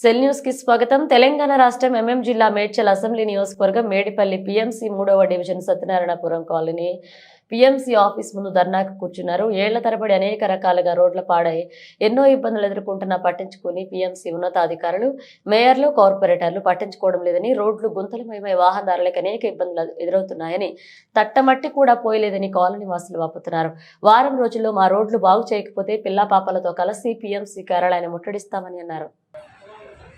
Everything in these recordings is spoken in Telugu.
సెల్ న్యూస్కి స్వాగతం. తెలంగాణ రాష్ట్రం ఎంఎం జిల్లా మేడ్చల్ అసెంబ్లీ నియోజకవర్గం మేడిపల్లి పిఎంసి మూడవ division Satyanarayanapuram colony PMC office ముందు ధర్నాకు కూర్చున్నారు. ఏళ్ళ తరబడి అనేక రకాలుగా రోడ్ల పాడై ఎన్నో ఇబ్బందులు ఎదుర్కొంటున్నా పట్టించుకుని పిఎంసి ఉన్నతాధికారులు మేయర్లు కార్పొరేటర్లు పట్టించుకోవడం లేదని రోడ్లు గుంతలమయమై వాహనదారులకు అనేక ఇబ్బందులు ఎదురవుతున్నాయని తట్టమట్టి కూడా పోయలేదని కాలనీ వాసులు వాపుతున్నారు. వారం రోజుల్లో మా రోడ్లు బాగు చేయకపోతే పిల్లా పాపలతో కలిసి పిఎంసీ కార్యాలయాన్ని ముట్టడిస్తామని అన్నారు.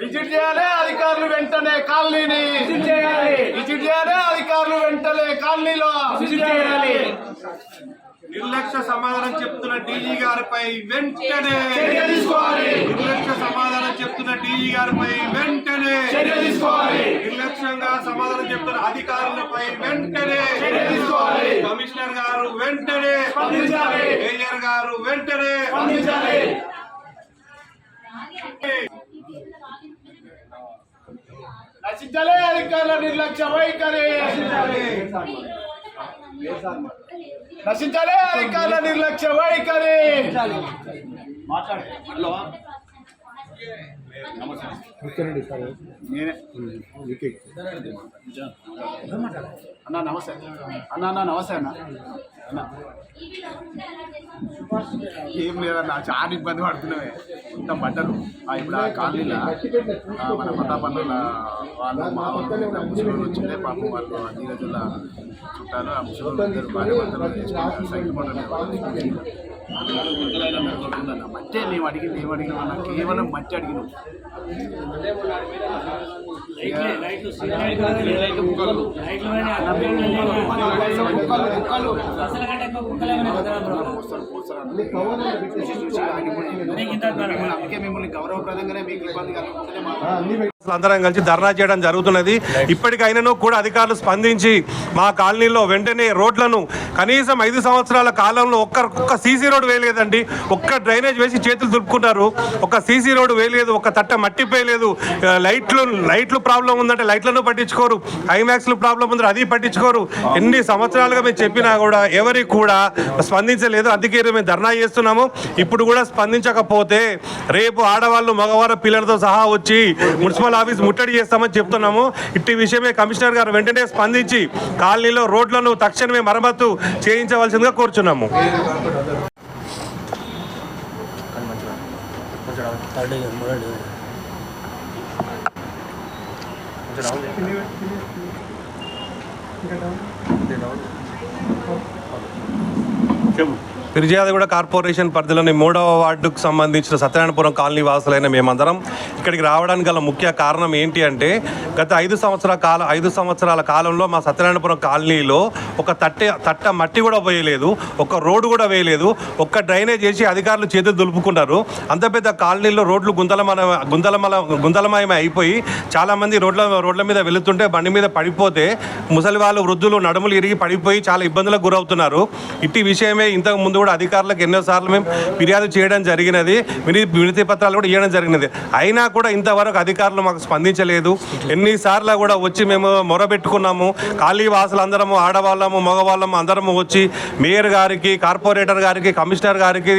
విజిట్ చేయాలి అధికారులు వెంటనే కాలనీని విజిట్ చేయాలి. అధికారులు వెంటనే కాలనీలో నిర్లక్ష్య సమాధానం చెప్తున్న డీజీ గారిపై వెంటనే నిర్లక్ష్య సమాధానం చెప్తున్న డీజీ గారిపై వెంటనే నిర్లక్ష్యంగా సమాధానం చెప్తున్న అధికారులపై వెంటనే కమిషనర్ గారు వెంటనే మేయర్ గారు వెంటనే నశించాలి అధికారుల నిర్లక్ష్య వైఖరి. నశించాలి అధికారుల నిర్లక్ష్య వైఖరి. హలో నేనే. అన్నా నమస్తే. అన్న అన్న నమస్తే అన్న. అన్న. ఏం లేదన్న చాలా ఇబ్బంది పడుతున్నామే మొత్తం బట్టలు. ఆ ఇప్పుడు ఆ కాలనీలో మన మతాపల్లుల వాళ్ళు మా ముసలి వచ్చిందే పాపం వాళ్ళు అన్ని రోజుల చుట్టాలు ఆ ముసలి భార్య భర్తలు సైకిల్ పడ్డారు మట్టే మేము అడిగింది ఏం అడిగినాం అన్న కేవలం మట్టి అడిగినాం అందుకే మిమ్మల్ని గౌరవప్రదంగానే మీకు ఇబ్బంది మాట్లాడాలి అందరం కలిసి ధర్నా చేయడం జరుగుతున్నది. ఇప్పటికైనాను కూడా అధికారులు స్పందించి మా కాలనీలో వెంటనే రోడ్లను కనీసం ఐదు సంవత్సరాల కాలంలో ఒక్క ఒక్క సీసీ రోడ్ వేయలేదండి. ఒక్క డ్రైనేజ్ వేసి చేతులు దులుపుకున్నారు. ఒక సీసీ రోడ్ వేయలేదు ఒక తట్ట మట్టి వేయలేదు లైట్లు లైట్లు ప్రాబ్లం ఉందంటే లైట్లను పట్టించుకోరు. ఐమాక్స్లు ప్రాబ్లం ఉందంటే అది పట్టించుకోరు. ఎన్ని సంవత్సరాలుగా మేము చెప్పినా కూడా ఎవరికి కూడా స్పందించలేదు. అందుకే మేము ధర్నా చేస్తున్నాము. ఇప్పుడు కూడా స్పందించకపోతే రేపు ఆడవాళ్ళు మగవారు పిల్లలతో సహా వచ్చి మున్సిపల్ ఆఫీస్ ముట్టడి చేస్తామని చెప్తున్నాము. ఇట్టి విషయమే కమిషనర్ గారు వెంటనే స్పందించి కాలనీలో రోడ్లను తక్షణమే మరమ్మతు చేయించవలసిందిగా కోరుచున్నాము. ఫిర్యాదుగూడ కార్పొరేషన్ పరిధిలోని మూడవ వార్డుకు సంబంధించిన సత్యనారాయణపురం కాలనీ వాసులైన మేమందరం ఇక్కడికి రావడానికి గల ముఖ్య కారణం ఏంటి అంటే గత ఐదు సంవత్సరాల కాల ఐదు సంవత్సరాల కాలంలో మా సత్యనారాయణపురం కాలనీలో ఒక తట్టె తట్ట మట్టి కూడా వేయలేదు ఒక రోడ్డు కూడా వేయలేదు ఒక్క డ్రైనేజ్ చేసి అధికారులు చేతులు దులుపుకున్నారు అంత పెద్ద కాలనీలో రోడ్లు గుంతలమల గుంతలమల గుంతలమయం అయిపోయి చాలామంది రోడ్ల రోడ్ల మీద వెళుతుంటే బండి మీద పడిపోతే ముసలి వాళ్ళు వృద్ధులు నడుములు ఇరిగి పడిపోయి చాలా ఇబ్బందులకు గురవుతున్నారు. ఇట్టి విషయమే ఇంతకు ముందు కూడా అధికారులకు ఎన్నోసార్లు మేము ఫిర్యాదు చేయడం జరిగినది విని వినతి పత్రాలు కూడా ఇవ్వడం జరిగినది. అయినా కూడా ఇంతవరకు అధికారులు మాకు స్పందించలేదు. ఎన్నిసార్లు కూడా వచ్చి మేము మొరబెట్టుకున్నాము. ఖాళీ వాసులు అందరము ఆడవాళ్ళము మగవాళ్ళము అందరము వచ్చి మేయర్ గారికి కార్పొరేటర్ గారికి కమిషనర్ గారికి